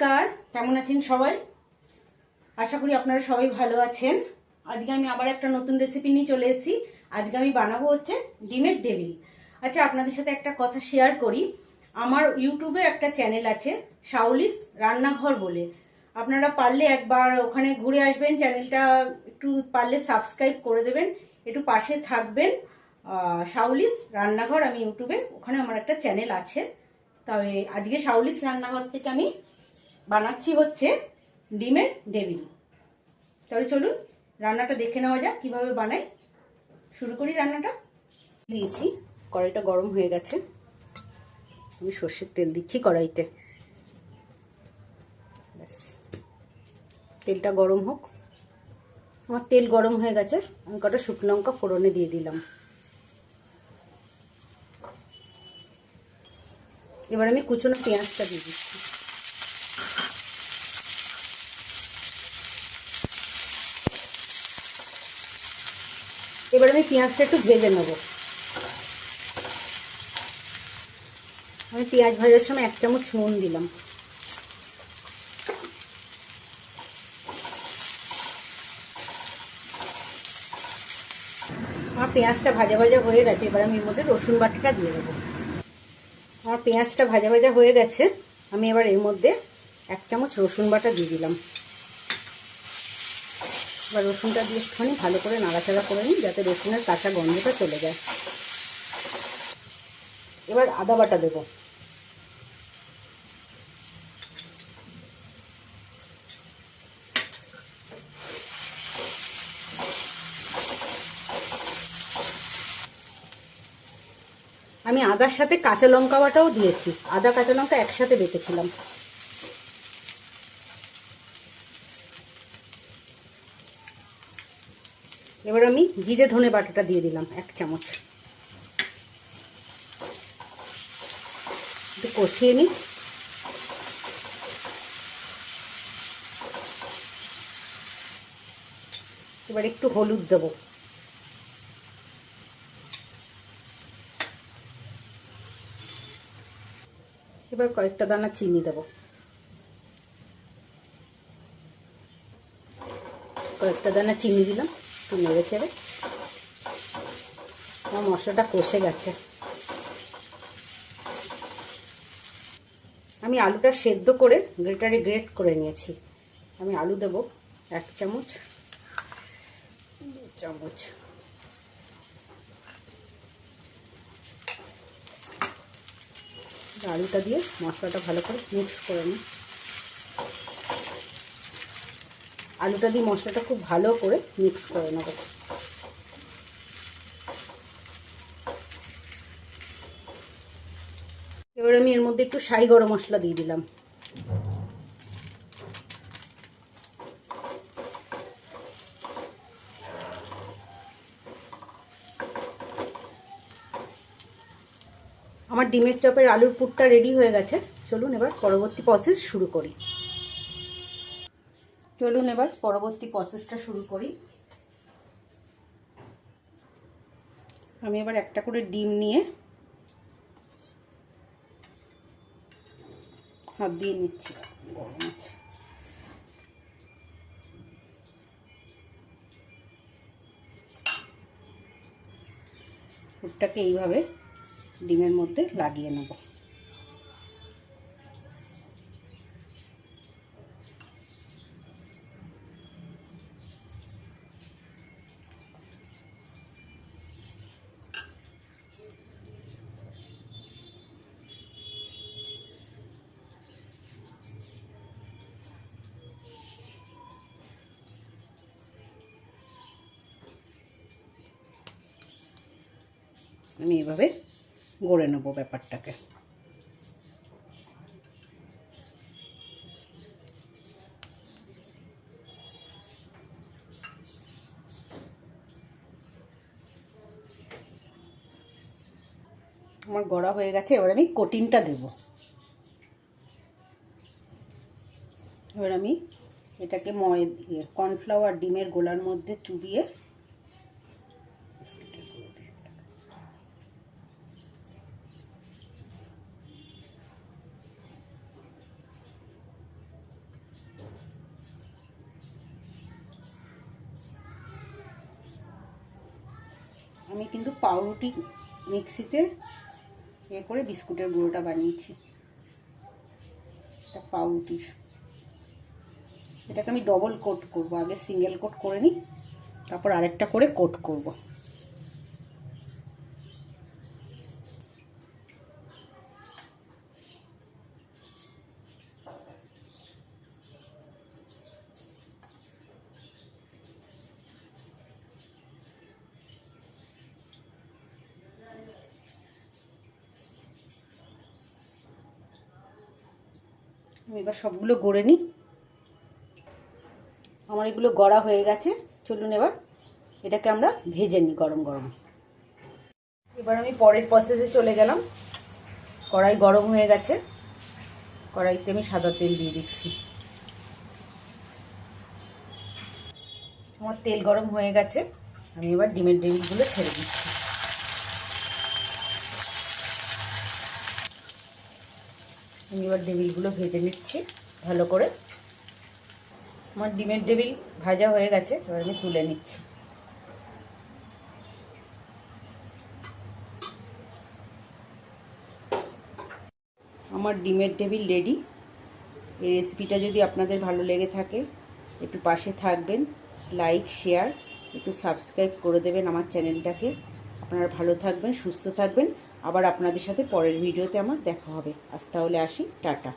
নমস্কার। কেমন আছেন সবাই? আশা করি আপনারা সবাই ভালো আছেন। আজকে আমি আবার একটা নতুন রেসিপি নিয়ে চলে এসেছি। আজকে আমি বানাবো হচ্ছে ডিমের ডেভিল আচ্ছা আপনাদের সাথে একটা কথা শেয়ার করি। আমার ইউটিউবে একটা চ্যানেল আছে শাওলিস রান্নাঘর বলে। আপনারা পারলে একবার ওখানে ঘুরে আসবেন চ্যানেলটা একটু পারলে সাবস্ক্রাইব করে দেবেন। একটু পাশে থাকবেন। শাওলিস রান্নাঘর, আমি ইউটিউবে ওখানে আমার একটা চ্যানেল আছে। তবে আজকে শাওলিস রান্নাঘর থেকে আমি বানাচ্ছি হচ্ছে ডিমের ডেভিল। তাহলে চলুন রান্নাটা দেখে নেওয়া যাক, কীভাবে বানাই। শুরু করি রান্নাটা। দিয়েছি, কড়াইটা গরম হয়ে গেছে। আমি সর্ষের তেল দিচ্ছি কড়াইতে। ব্যাস। তেলটা গরম হোক। আমার তেল গরম হয়ে গেছে। আমি কটা শুকনো লঙ্কা ফোড়নে দিয়ে দিলাম। এবার আমি কুচনো পেঁয়াজটা দিয়ে দিচ্ছি। এবার আমি পেঁয়াজটা একটু ভেজে নেব। আমি পেঁয়াজ ভাজার সময় এক চামচ নুন দিলাম। আমার পেঁয়াজটা ভাজা ভাজা হয়ে গেছে, এবার আমি এর মধ্যে রসুন বাটাটা দিয়ে দেবো। আমার পেঁয়াজটা ভাজা ভাজা হয়ে গেছে, আমি এবার এর মধ্যে এক চামচ রসুন বাটা দিয়ে দিলাম। এবার রসুনটা দিয়ে একটুখানি ভালো করে নাড়াচাড়া করে নিই, যাতে রসুনের কাঁচা গন্ধটা চলে যায়। এবার আদা বাটা দেবো। আমি আদার সাথে কাঁচা লঙ্কা বাটাও দিয়েছি। আদা, কাঁচা লঙ্কা একসাথে বেটেছিলাম। এবার আমি জিরে ধনে বাটাটা দিয়ে দিলাম, এক চামচ। একটু কষিয়ে নিই। এবার একটু হলুদ দেবো। এবার কয়েকটা দানা চিনি দেবো। কয়েকটা দানা চিনি দিলাম। একটু নেড়ে চেড়ে। আমার মশলাটা কষে গেছে। আমি আলুটা সেদ্ধ করে গ্রেটারে গ্রেট করে নিয়েছি। আমি আলু দেব এক চামচ, দু চামচ। আলুটা দিয়ে মশলাটা ভালো করে মিক্স করে নিই। আলুটা দিয়ে মশলাটা খুব ভালো করে মিক্স করে নেব। এবার আমি এর মধ্যে একটু সাই গরম মশলা দিয়ে দিলাম। আমার ডিমের চপের আলুর পুরটা রেডি হয়ে গেছে। চলুন এবার পরবর্তী প্রসেস শুরু করি। চলুন এবার পরবর্তী প্রসেসটা শুরু করি। আমি এবার একটা করে ডিম নিয়ে হাত দিয়ে নিচ্ছি। গরম পুরটাকে এইভাবে ডিমের মধ্যে লাগিয়ে নেব। আমি এভাবে গড়ে নেব ব্যাপারটাকে। আমার গড়া হয়ে গেছে, এবার আমি কোটিংটা দেব। এবার আমি এটাকে ময় কর্নফ্লাওয়ার ডিমের গোলার মধ্যে চুবিয়ে আমি কিন্তু পাউরুটি মিক্সিতে এ করে বিস্কুটের গুঁড়োটা বানিয়েছি। এটা পাউরুটির। এটাকে আমি ডবল কোট করব। আগে সিঙ্গেল কোট করে নিই, তারপর আরেকটা করে কোট করব। আমি এবার সবগুলো গড়ে নিই। আমার এগুলো গড়া হয়ে গেছে। চলুন এবার এটাকে আমরা ভেজে নিই গরম গরম। এবার আমি পরের প্রসেসে চলে গেলাম। কড়াই গরম হয়ে গেছে। কড়াইতে আমি সাদা তেল দিয়ে দিচ্ছি। আমার তেল গরম হয়ে গেছে। আমি এবার ডিমের ডিমগুলো ছেড়ে দিচ্ছি। আমি এবার ডেবিলগুলো ভেজে নিচ্ছি ভালো করে। আমার ডিমের ডেবিল ভাজা হয়ে গেছে, এবার আমি তুলে নিচ্ছি। আমার ডিমের টেবিল রেডি। এই রেসিপিটা যদি আপনাদের ভালো লেগে থাকে, একটু পাশে থাকবেন, লাইক, শেয়ার, একটু সাবস্ক্রাইব করে দেবেন আমার চ্যানেলটাকে। আপনারা ভালো থাকবেন, সুস্থ থাকবেন। আবার আপনাদের সাথে পরের ভিডিওতে আমার দেখা হবে। আজ তাহলে আসি টাটা।